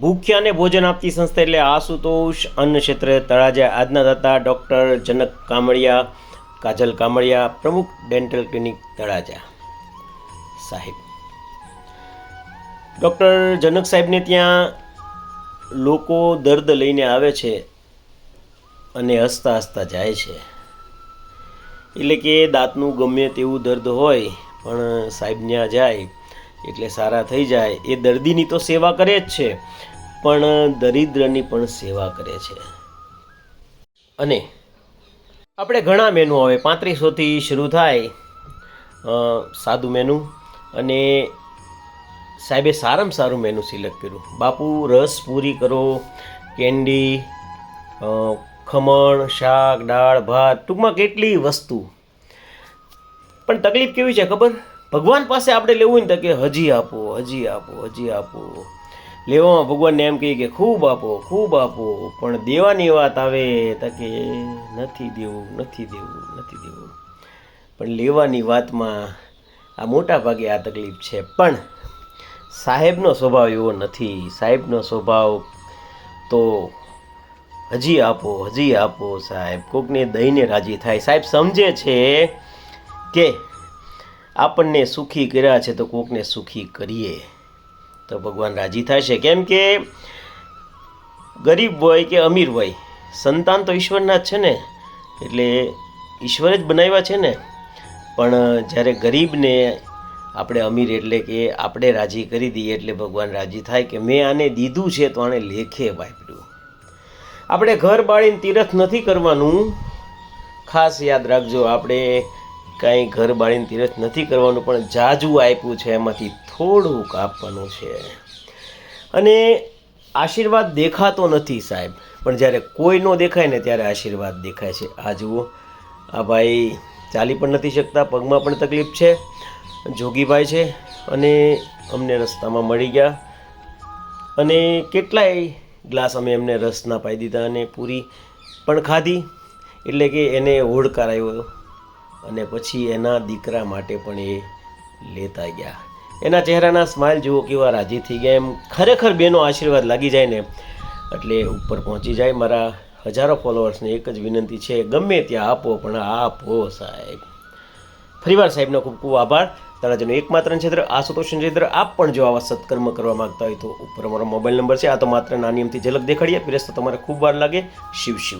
ભૂખ્યાને ભોજન આપતી સંસ્થા એટલે આશુતોષ અન્ન ક્ષેત્ર તળાજા આજના દાતા ડૉક્ટર જનક કામળિયા, કાજલ કામળિયા, પ્રમુખ ડેન્ટલ ક્લિનિક તળાજા સાહેબ. ડૉક્ટર જનક સાહેબને ત્યાં લોકો દર્દ લઈને આવે છે અને હસતા હસતા જાય છે. એટલે કે દાંતનું ગમે તેવું દર્દ હોય, પણ સાહેબ ત્યાં જાય એટલે સારા થઈ જાય. એ દર્દીની તો સેવા કરે જ છે, પણ દરિદ્રની પણ સેવા કરે છે. અને આપણે ઘણા મેનુ આવે પાંત્રીસોથી શરૂ થાય સાદું મેનુ અને સાહેબે સારામાં સારું મેનુ સિલેક્ટ કર્યું. બાપુ, રસ પૂરી કરો કેન્ડી ખમણ, શાક, દાળ, ભાત, ટૂંકમાં કેટલી વસ્તુ. પણ તકલીફ કેવી છે ખબર? ભગવાન પાસે આપણે લેવું ને તો કે હજી આપો હજી આપો હજી આપો. લેવામાં ભગવાનને એમ કહીએ કે ખૂબ આપો ખૂબ આપો, પણ દેવાની વાત આવે તો કે નથી દેવું નથી દેવું નથી દેવું. પણ લેવાની વાતમાં આ મોટા ભાગે આ તકલીફ છે. પણ સાહેબનો સ્વભાવ એવો નથી. સાહેબનો સ્વભાવ તો હજી આપો હજી આપો સાહેબ. કોકને દઈને રાજી થાય. સાહેબ સમજે છે કે આપણને સુખી કર્યા છે તો કોકને સુખી કરીએ. તો ભગવાન રાજી છે કેમ કે ગરીબ હોય કે અમીર હોય, સંતાન તો ઈશ્વરના જ છે ને. એટલે ઈશ્વરે જ બનાવ્યા છે ને. પણ જ્યારે ગરીબને આપણે અમીર એટલે કે આપણે રાજી કરી દઈએ એટલે ભગવાન રાજી થાય કે મેં આને દીધું છે તો આણે લેખે વાપર્યું. આપણે ઘર બાળીને તીરથ નથી કરવાનું. ખાસ યાદ રાખજો, આપણે કાંઈ ઘર બાળીને તીરથ નથી કરવાનું, પણ જાજુ આપ્યું છે, એમાંથી થોડુંક આપવાનું છે. અને આશીર્વાદ દેખાતો નથી સાહેબ, પણ જ્યારે કોઈ ન દેખાય ને ત્યારે આશીર્વાદ દેખાય છે. આ જુઓ, આ ભાઈ ચાલી પણ નથી શકતા, પગમાં પણ તકલીફ છે, જોગીભાઈ છે, અને અમને રસ્તામાં મળી ગયા. અને કેટલાય ગ્લાસ અમે એમને રસના પાઈ દીધા અને પૂરી પણ ખાધી, એટલે કે એને હોડકાર આવ્યો. અને પછી એના દીકરા માટે પણ એ લેતા ગયા. એના ચહેરાના સ્માઇલ જુઓ કેવા રાજી થઈ ગયા. એમ ખરેખર બેનો આશીર્વાદ લાગી જાય ને એટલે ઉપર પહોંચી જાય. મારા હજારો ફોલોઅર્સને એક જ વિનંતી છે, ગમે ત્યાં આપો, પણ આપો સાહેબ. ફરીવાર સાહેબનો ખૂબ ખૂબ આભાર. તળાજાનું એકમાત્ર ક્ષેત્ર આશુતોષ ક્ષેત્ર આપ પણ જો આવા સત્કર્મ કરવા માગતા હોય તો ઉપર અમારો મોબાઈલ નંબર છે. આ તો માત્ર નાની અમથી ઝલક દેખાડીએ. પીરસતા તમારે ખૂબ વાર લાગે. શિવ શિવ.